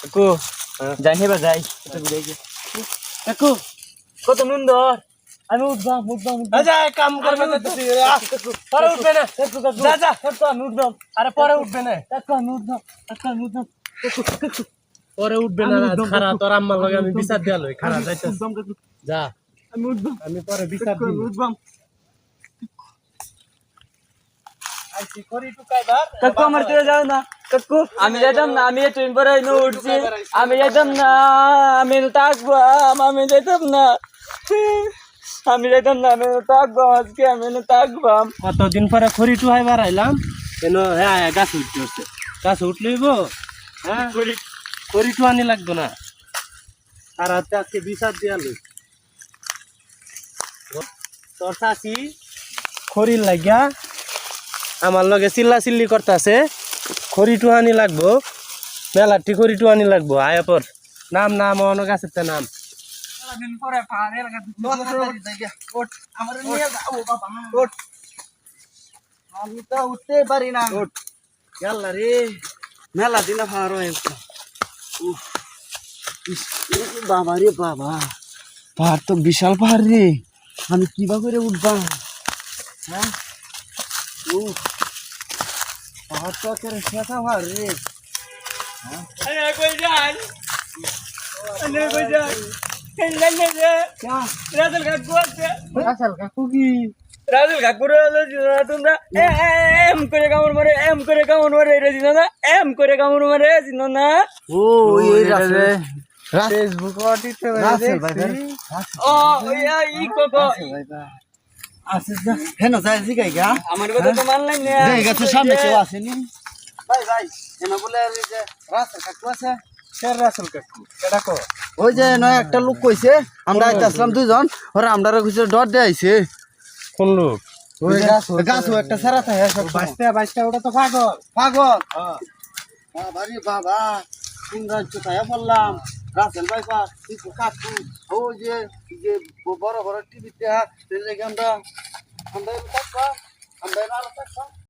কাকু যাই হেবা যাই। কাকু কত সুন্দর। আমি উঠবাম উঠবাম উঠবাম। আচ্ছা কাম করবে পরে উঠবে না। কাকু কাকু। যা যা কাকু আমি উঠবাম। আরে পরে উঠবে না। কাকু আমি উঠবাম কাকু আমি উঠবাম। পরে উঠবে না খারা তোর আম্মার লগে আমি বিচার দিয়া লই খারা যাইতে যা। আমি উঠবাম। আমি পরে বিচার দিই উঠবাম। আইছি করি কাকু আমার যাও না। কাকু আমি যেতাম না আমি ট্রেন পরে উঠছি। আমি যেতাম না আমি থাকব আমি যেতাম না। আমি যেতাম না আমি থাকব আজকে আমি থাকব। কতদিন পরে খড়ি টুহাই বার আইলাম কেন হ্যাঁ হ্যাঁ, গাছ উঠতে হচ্ছে। গাছ উঠলেইব হ্যাঁ? খড়ি। টুহানি লাগতো না। আর হাতে আজকে বিচার দিয়া তোর চাষি খড়ির লাগিয়া আমার লগে চিল্লা চিল্লি করতেছে। খড়ি টুহানি লাগবো। মেলাটি খড়ি টুহানি লাগবো আয়া পর। নাম নাম অনেক আছে তে নাম। উঠতে পারি না। রে। মেলা দিন হয়ে বাবা রে বাবা। পাহাড় তো বিশাল পাহাড় রে। আমি কিবা করে উঠবা? হ্যাঁ? পাহাড় তো একেবারে শেখা পাহাড় রে। কই যাই কই যাই রাজল কাকু আছে। আসল কাকু কি? রাজুল কাকুর তোমরা? এম করে কামড় মারে এম করে কামড় মারে রে জিনো না? এম করে কামড় মারে জিনো না? ও এই রাসেল ফেসবুক অটিতে ও ইয়া ই কোকো যা। হেন যায় জিগাই গা। আমার কথা তো মানলাই না যাই গাছের সামনে কেউ আসেনি। ভাই ভাই হেন বলে ওই যে রাসেল কাকু আছে শের রাসেল কাকু। এটা কো। ওই যে নয় একটা লোক কইছে আমরা আসলাম দুইজন ওরা আমরা কইছে ডর দিয়ে আইছে। কোন লোক? ওই গাছ গাছ একটা সারা থাকে সব বাইশটা বাইশটা ওটা তো পাগল। পাগল? বাবা রে বাবা কোন রাজ্য তাই বললাম। রাসেল ভাই পা টিপু কাকু, ও যে যে বড় বড় টিভিতে আমরা আমরা থাকবা, আমরা আরও থাকবা।